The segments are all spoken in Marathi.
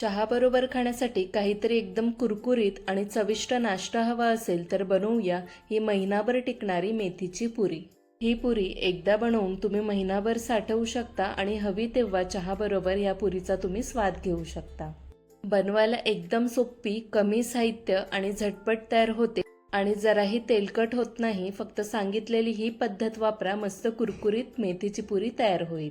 चहाबरोबर खाण्यासाठी काहीतरी एकदम कुरकुरीत आणि चविष्ट नाश्ता हवा असेल तर बनवूया ही महिनाभर टिकणारी मेथीची पुरी. ही पुरी एकदा बनवून तुम्ही महिनाभर साठवू शकता आणि हवी तेव्हा चहाबरोबर या पुरीचा तुम्ही स्वाद घेऊ शकता. बनवायला एकदम सोपी कमी साहित्य आणि झटपट तयार होते. आणि जराही तेलकट होत नाही फक्त सांगितलेली ही पद्धत वापरा मस्त कुरकुरीत मेथीची पुरी तयार होईल.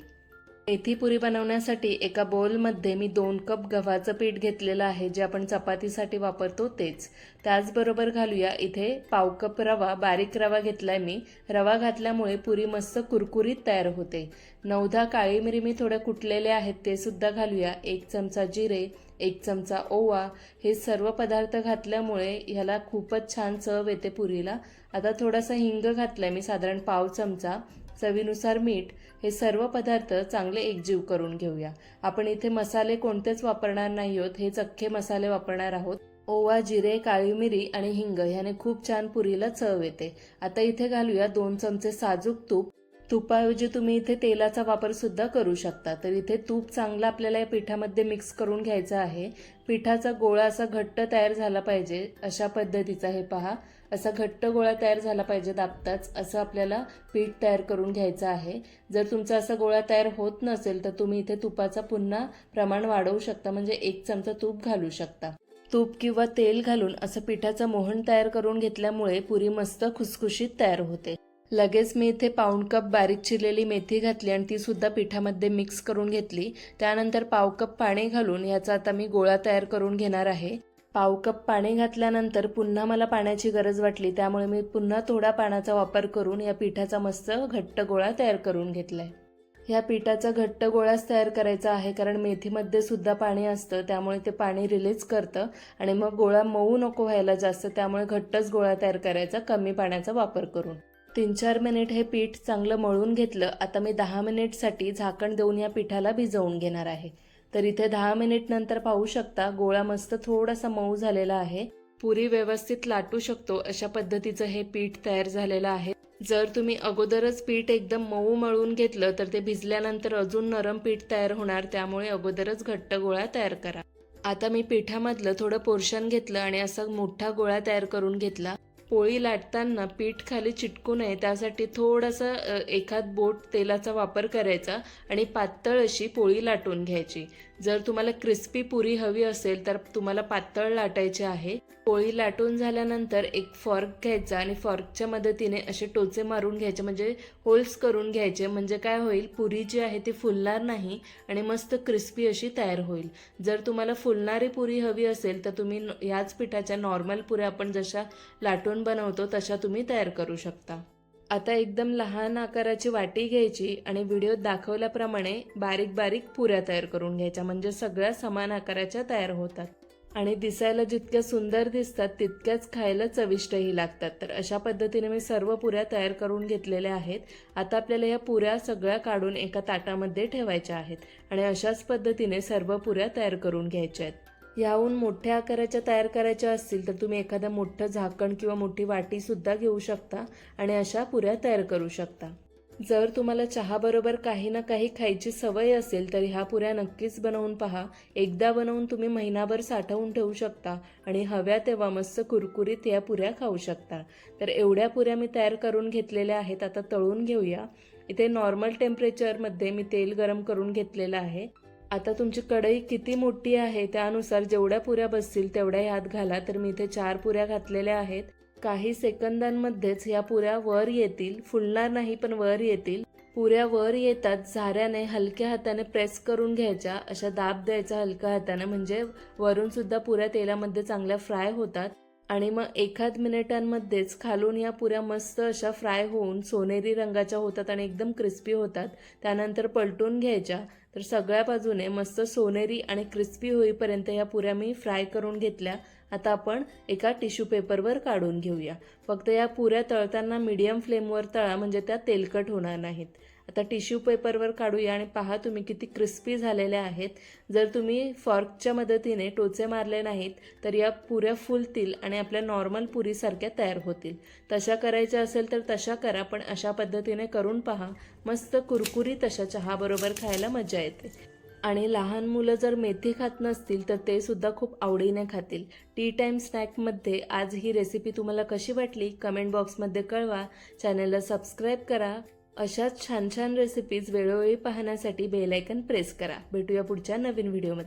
मेथी पुरी बनवण्यासाठी एका बोलमध्ये मी दोन कप गव्हाचं पीठ घेतलेलं आहे जे आपण चपातीसाठी वापरतो तेच. त्याचबरोबर घालूया इथे पाव कप रवा बारीक रवा घेतलाय मी. रवा घातल्यामुळे पुरी मस्त कुरकुरीत तयार होते. नवधा काळी मिरी मी थोड्या कुटलेल्या आहेत ते सुद्धा घालूया. एक चमचा जिरे एक चमचा ओवा हे सर्व पदार्थ घातल्यामुळे ह्याला खूपच छान चव येते पुरीला. आता थोडासा हिंग घातलाय मी साधारण पाव चमचा. चवीनुसार मीठ हे सर्व पदार्थ चांगले एकजीव करून घेऊया. आपण इथे मसाले कोणतेच वापरणार नाही आहोत हे चख्खे मसाले वापरणार आहोत. ओवा जिरे काळी मिरी आणि हिंग ह्याने खूप छान पुरीला चव येते. आता इथे घालूया दोन चमचे साजूक तूप. तुपाऐवजी तुम्ही इथे तेलाचा वापर सुद्धा करू शकता. तर इथे तूप चांगलं आपल्याला या पिठामध्ये मिक्स करून घ्यायचं आहे. पिठाचा गोळा असा घट्ट तयार झाला पाहिजे अशा पद्धतीचा हे पहा. असा घट्ट गोळा तयार झाला पाहिजे दाबताच असं आपल्याला पीठ तयार करून घ्यायचं आहे. जर तुमचा असा गोळा तयार होत नसेल तर तुम्ही इथे तुपाचा पुन्हा प्रमाण वाढवू शकता म्हणजे एक चमचा तूप घालू शकता. तूप किंवा तेल घालून असं पिठाचं मोहन तयार करून घेतल्यामुळे पुरी मस्त खुसखुशीत तयार होते. लगेच मी इथे पाऊण कप बारीक चिरलेली मेथी घातली आणि ती सुद्धा पिठामध्ये मिक्स करून घेतली. त्यानंतर पाव कप पाणी घालून याचा आता मी गोळा तयार करून घेणार आहे. पाव कप पाणी घातल्यानंतर पुन्हा मला पाण्याची गरज वाटली. त्यामुळे मी पुन्हा थोडा पाण्याचा वापर करून या पिठाचा मस्त घट्ट गोळा तयार करून घेतलाय. ह्या पिठाचा घट्ट गोळाच तयार करायचा आहे कारण मेथीमध्ये सुद्धा पाणी असतं त्यामुळे ते पाणी रिलीज करतं आणि मग गोळा मऊ नको व्हायला जास्त त्यामुळे घट्टच गोळा तयार करायचा कमी पाण्याचा वापर करून. तीन चार मिनिट हे पीठ चांगलं मळून घेतलं. आता मी दहा मिनिटसाठी झाकण देऊन या पिठाला भिजवून घेणार आहे. तर इथे दहा मिनिट नंतर पाहू शकता गोळा मस्त थोडासा मऊ झालेला आहे. पुरी व्यवस्थित लाटू शकतो अशा पद्धतीचं हे पीठ तयार झालेलं आहे. जर तुम्ही अगोदरच पीठ एकदम मऊ मळून घेतलं तर ते भिजल्यानंतर अजून नरम पीठ तयार होणार त्यामुळे अगोदरच घट्ट गोळा तयार करा. आता मी पिठामधलं थोडं पोर्शन घेतलं आणि असा मोठा गोळा तयार करून घेतला. पोळी लाटताना पीठ खाली चिटकू नये त्यासाठी थोडासा एखाद बोट तेलाचा वापर करायचा आणि पातळ अशी पोळी लाटून घ्यायची. जर तुम्हाला क्रिस्पी पुरी हवी असेल तर तुम्हाला पातळ लाटायची आहे. पोळी लाटून झाल्यानंतर एक फॉर्क घ्यायचा आणि फॉर्कच्या मदतीने असे टोचे मारून घ्यायचे म्हणजे होल्स करून घ्यायचे. म्हणजे काय होईल? पुरी जी आहे ती फुलणार नाही आणि मस्त क्रिस्पी अशी तयार होईल. जर तुम्हाला फुलणारी पुरी हवी असेल तर तुम्ही याच पिठाच्या नॉर्मल पुऱ्या आपण जशा लाटून बनवतो तशा तुम्ही तयार करू शकता. आता एकदम लहान आकाराची वाटी घ्यायची आणि व्हिडिओत दाखवल्याप्रमाणे बारीक बारीक पुऱ्या तयार करून घ्यायच्या. म्हणजे सगळ्या समान आकाराच्या तयार होतात. आणि दिसायला जितक्या सुंदर दिसतात तितक्याच खायला चविष्टही लागतात. तर अशा पद्धतीने मी सर्व पुऱ्या तयार करून घेतलेल्या आहेत. आता आपल्याला या पुऱ्या सगळ्या काढून एका ताटामध्ये ठेवायच्या आहेत. आणि अशाच पद्धतीने सर्व पुऱ्या तयार करून घ्यायच्या आहेत. याहून मोठ्या आकाराच्या तयार करायच्या असतील तर तुम्ही एखादं मोठं झाकण किंवा मोठी वाटीसुद्धा घेऊ शकता आणि अशा पुऱ्या तयार करू शकता. जर तुम्हाला चहाबरोबर काही ना काही खायची सवय असेल तर ह्या पुऱ्या नक्कीच बनवून पहा. एकदा बनवून तुम्ही महिनाभर साठवून ठेवू शकता आणि हव्या तेव्हा मस्त कुरकुरीत या पुऱ्या खाऊ शकता. तर एवढ्या पुऱ्या मी तयार करून घेतलेल्या आहेत आता तळून घेऊया. इथे नॉर्मल टेम्परेचरमध्ये मी तेल गरम करून घेतलेलं आहे. आता तुमची कढई किती मोठी आहे त्यानुसार जेवढ्या पुऱ्या बसतील तेवढ्या ह्यात घाला. तर मी इथे चार पुऱ्या घातलेल्या आहेत. काही सेकंदांमध्येच या पुऱ्या वर येतील. फुलणार नाही पण वर येतील. पुऱ्या वर येतात झाऱ्याने हलक्या हाताने प्रेस करून घ्यायच्या. अशा दाब द्यायचा हलक्या हाताने. म्हणजे वरून सुद्धा पुऱ्या तेलामध्ये चांगल्या फ्राय होतात. आणि मग एखाद मिनिटांमध्येच खालून या पुऱ्या मस्त अशा फ्राय होऊन सोनेरी रंगाच्या होतात आणि एकदम क्रिस्पी होतात त्यानंतर पलटून घ्यायच्या. तर सगळ्या बाजूने मस्त सोनेरी आणि क्रिस्पी होईपर्यंत या पुऱ्या मी फ्राय करून घेतल्या. आता आपण एका टिश्यू पेपरवर काढून घेऊया. फक्त या पुऱ्या तळताना मीडियम फ्लेमवर तळा म्हणजे त्या तेलकट होणार नाहीत. आता टिश्यू पेपरवर काढूया आणि पहा तुम्ही किती क्रिस्पी झालेल्या आहेत. जर तुम्ही फॉर्कच्या मदतीने टोचे मारले नाहीत तर या पुऱ्या फुलतील आणि आपल्या नॉर्मल पुरीसारख्या तयार होतील. तशा करायच्या असेल तर तशा करा पण अशा पद्धतीने करून पहा. मस्त कुरकुरी तशा चहाबरोबर खायला मजा येते. आणि लहान मुलं जर मेथी खात नसतील तर ते सुद्धा खूप आवडीने खातील. टी टाईम स्नॅकमध्ये आज ही रेसिपी तुम्हाला कशी वाटली? कमेंट बॉक्समध्ये कळवा. चॅनलला सबस्क्राईब करा. अशाच छान छान रेसिपीज वेळोवेळी पाहण्यासाठी बेलायकन प्रेस करा. भेटूया पुढच्या नवीन व्हिडिओमध्ये